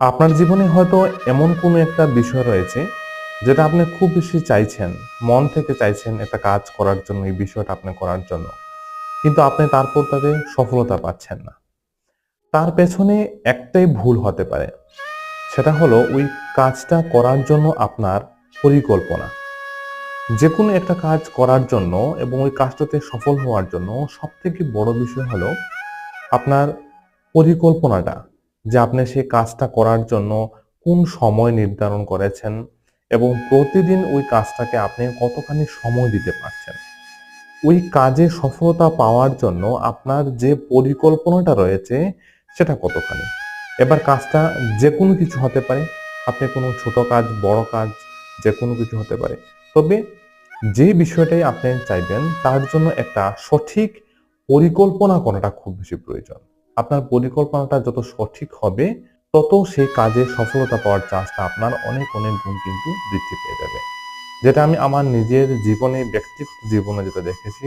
আপনার জীবনে হয়তো এমন কোনো একটা বিষয় রয়েছে যেটা আপনি খুব বেশি চাইছেন, মন থেকে চাইছেন একটা কাজ করার জন্য, এই বিষয়টা আপনি করার জন্য। কিন্তু আপনি তারপর তাতে সফলতা পাচ্ছেন না। তার পেছনে একটাই ভুল হতে পারে। সেটা হলো ওই কাজটা করার জন্য আপনার পরিকল্পনা। যে কোনো একটা কাজ করার জন্য এবং ওই কাজটাতে সফল হওয়ার জন্য সব থেকে বড় বিষয় হলো আপনার পরিকল্পনাটা। যে আপনি সেই কাজটা করার জন্য কোন সময় নির্ধারণ করেছেন এবং প্রতিদিন ওই কাজটাকে আপনি কতখানি সময় দিতে পারছেন? ওই কাজে সফলতা পাওয়ার জন্য আপনার যে পরিকল্পনাটা রয়েছে সেটা কতখানি? এবার কাজটা যে কোনো কিছু হতে পারে, আপনি কোনো ছোট কাজ, বড় কাজ, যে কোনো কিছু হতে পারে। তবে যে বিষয়টাই আপনি চাইবেন তার জন্য একটা সঠিক পরিকল্পনা করাটা খুব বেশি প্রয়োজন। আপনার পরিকল্পনাটা যত সঠিক হবে, তত সেই কাজে সফলতা পাওয়ার চান্সটা আপনার অনেক অনেক গুণ কিন্তু বৃদ্ধি পেয়ে যাবে। যেটা আমি আমার নিজের জীবনে, ব্যক্তিগত জীবনে যেটা দেখেছি,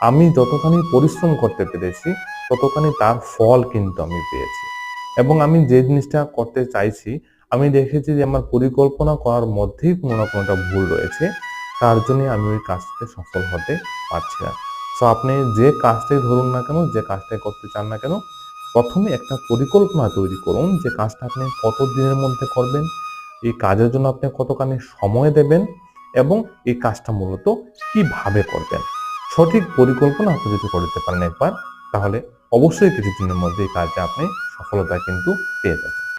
আমি যতখানি পরিশ্রম করতে পেরেছি, ততখানি তার ফল কিন্তু আমি পেয়েছি। এবং আমি যে জিনিসটা করতে চাইছি, আমি দেখেছি যে আমার পরিকল্পনা করার মধ্যেই কোনো না কোনো একটা ভুল রয়েছে, তার জন্য আমি ওই কাজটাতে সফল হতে পারছি না। সো আপনি যে কাজটাই ধরুন না কেন, যে কাজটাই করতে চান না কেন প্রথমে একটা পরিকল্পনা তৈরি করুন যে কাজটা আপনি কত দিনের মধ্যে করবেন, এই কাজের জন্য আপনি কতখানি সময় দেবেন এবং এই কাজটা মূলত কীভাবে করবেন। সঠিক পরিকল্পনা আপনি যদি করতে পারেন একবার, তাহলে অবশ্যই কিছুদিনের মধ্যে এই কাজে আপনি সফলতা কিন্তু পেয়ে যাবেন।